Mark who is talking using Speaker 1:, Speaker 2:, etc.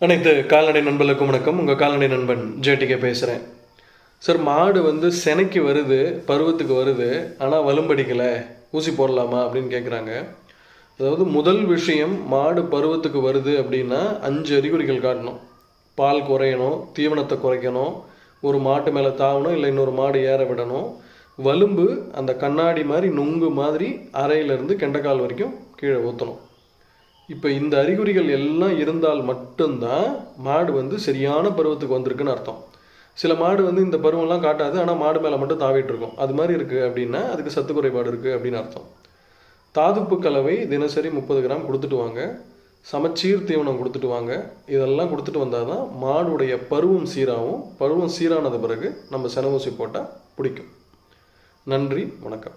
Speaker 1: அனைத்து கால்நடை நண்பர்களுக்கும் வணக்கம். உங்கள் கால்நடை நண்பன் ஜேடிகே பேசுகிறேன் சார் மாடு வந்து செனைக்கு வருது பருவத்துக்கு வருது ஆனால் வலும்படிக்கலை ஊசி போடலாமா அப்படின்னு கேட்குறாங்க அதாவது முதல் விஷயம் மாடு பருவத்துக்கு வருது அப்படின்னா அஞ்சு அறிகுறிகள் காட்டணும். பால் குறையணும் தீவனத்தை குறைக்கணும் ஒரு மாட்டு மேலே தாவணும் இல்லை இன்னொரு மாடு ஏற விடணும். வலும்பு அந்த கண்ணாடி மாதிரி நுங்கு மாதிரி அறையிலேருந்து கெண்டக்கால் வரைக்கும் கீழே ஊற்றணும் இப்போ இந்த அறிகுறிகள் எல்லாம் இருந்தால் மட்டும்தான் மாடு வந்து சரியான பருவத்துக்கு வந்திருக்குன்னு அர்த்தம். சில மாடு வந்து இந்த பருவம்லாம் காட்டாது ஆனால் மாடு மேலே மட்டும் தாவிட்டு இருக்கும். அது மாதிரி இருக்குது அப்படின்னா அதுக்கு சத்து குறைபாடு இருக்குது அப்படின்னு அர்த்தம். தாதுப்பு கலவை தினசரி முப்பது கிராம் கொடுத்துட்டு வாங்க. சமச்சீர் தீவனம் கொடுத்துட்டு வாங்க. இதெல்லாம் கொடுத்துட்டு வந்தால் தான் மாடுடைய பருவம் சீராகவும் பருவம் சீரானது பிறகு நம்ம செனவூசி போட்டால் பிடிக்கும். நன்றி வணக்கம்.